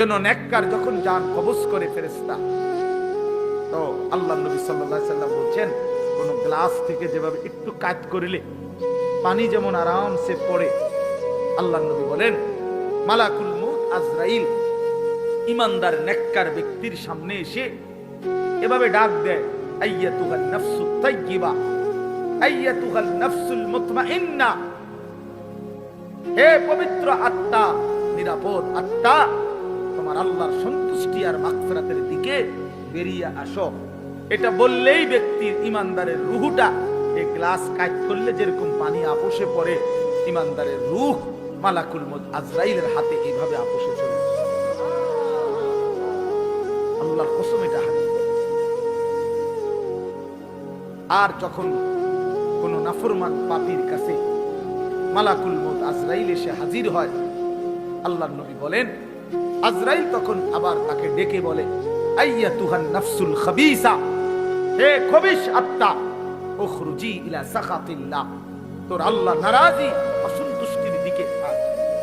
নেককার যখন যান কবজ করে ফেরেস্তা তো আল্লাহ নবী আলাইহি সাল্লাম বলছেন গ্লাস থেকে যেভাবে একটু কাজ করিলে পানি যেমন আরামসে পড়ে, আল্লাহ নবী বলেন, মালাকুল মউত আজরাইল, ইমানদার নেককার ব্যক্তির সামনে এসে এভাবে ডাক দেয় আইয়াতুহান নাফসু তাইয়্যিবা আইয়াতুহাল নাফসুল মুতমাইন্না, হে পবিত্র আত্মা, নিরাপদ আত্মা তোমার আল্লাহর সন্তুষ্টি আর মাগফিরাতের দিকে বেরিয়ে আসো। এটা বললেই ব্যক্তির ইমানদারের রুহুটা। এই গ্লাস কাজ করলে যেরকম পানি আপোষে পড়ে, ইমানদারের রুহ মালাকুল মদ আজরাইলের হাতে এইভাবে আপোষে চলে। আল্লাহর কসম এটা আর যখন কোন নাফরমান পাপির কাছে মালাকুল মত আজরাইল এসে হাজির হয় আল্লাহ নবী বলেন আজরাইল তখন আবার তাকে ডেকে বলে আইয়া তুহান হে খবিস আত্মা ইলা তোর আল্লাহ নারাজি, অসন্তুষ্টির দিকে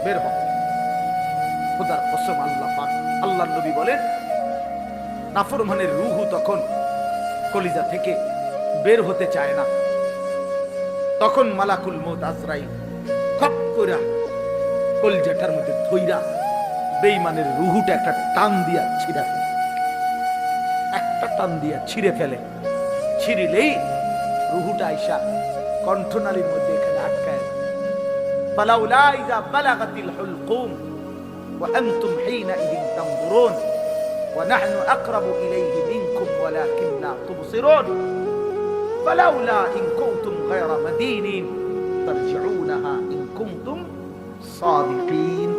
বের হ। খোদার কসম আল্লাহ পাক আল্লাহ নবী বলেন, নাফরমানের রুহু তখন কলিজা থেকে বের হতে চায় না। তখন মালাকুল মৌত আজরাইল খপ কইরা কলজাটার মধ্যে ধইরা বেইমানের রুহুটা একটা টান দিয়া ছিঁড়া ফেলে একটা টান দিয়া ছিঁড়ে ফেলে ছিঁড়িলেই রুহুটা আইসা কণ্ঠনালীর মধ্যে এখানে আটকায় فلولا إذا بلغت الحلقوم وأنتم حينئذ تنظرون ونحن أقرب إليه منكم ولكن لا تبصرون فلولا إن كنتم غير مدينين ترجعونها إن كنتم صادقين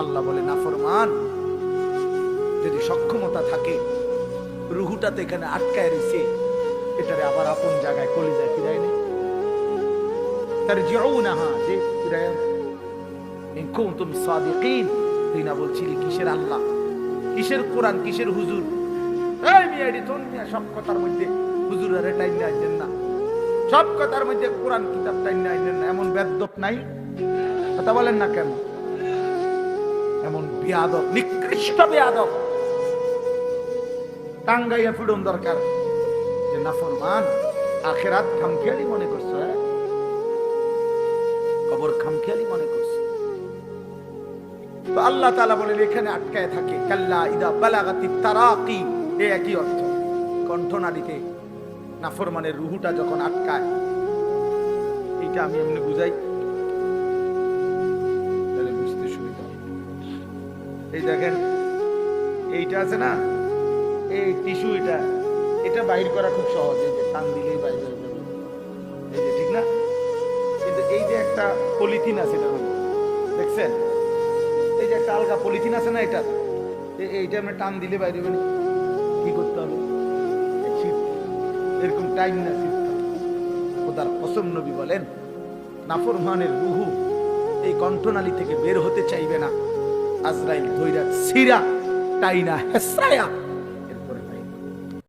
আল্লাহ বলে, না, ফরমান। যদি সক্ষমতা থাকে, রুহুটাতে এখানে আটকায় রয়েছে এটারে আবার আপন জায়গায় কলিজায় ফিরায় নেই তারজিউনাহা, যে ফিরায় কুনতুম সাদিকিন তুই না বলছিলি, কিসের আল্লাহ? কিসের কোরআন? কিসের হুজুর? এই মিয়াডি তোর সব কথার মধ্যে হুজুর আরে টাইম না। আইলেন না সব কথার মধ্যে কোরআন কিতাব টাইম না আইলেন না। এমন বেদ্যপ নাই। কথা বলেন না কেন? এমন বিয়াদব, নিকৃষ্ট বিয়াদব। টাঙ্গাইয়া ফিডন দরকার। যে নাফরমান আখেরাত খামখেয়ালি মনে করছ হ্যাঁ? কবর খামখেয়ালি মনে করছ। আল্লাহ তাআলা বলেন, এখানে আটকায় থাকে। কাল্লা ইদা বালাগাতি তারাকি। এ একই অর্থ। কণ্ঠনালীতে নাফরমানের রুহুটা যখন আটকায়, এইটা আমি এমনি বুঝাই। এই দেখেন, এইটা আছে না? এই টিস্যু এটা। এটা বাইর করা খুব সহজ। এই যে টান দিলেই বাইর হয়ে যাবে। এই যে ঠিক না? কিন্তু এই যে একটা পলিথিন আছে এটার মধ্যে, দেখছেন? এই যে একটা আলগা পলিথিন আছে না এটা এইটা আমরা টান দিলে বাইরে হবে। কি করতে হবে। এরকম টাইম না হবে। খোদার কসম নবী বলেন, নাফরমানের রুহু এই কণ্ঠনালী থেকে বের হতে চাইবে না। আজরাইল ধৈরা সিরা টাইনা হেসায়া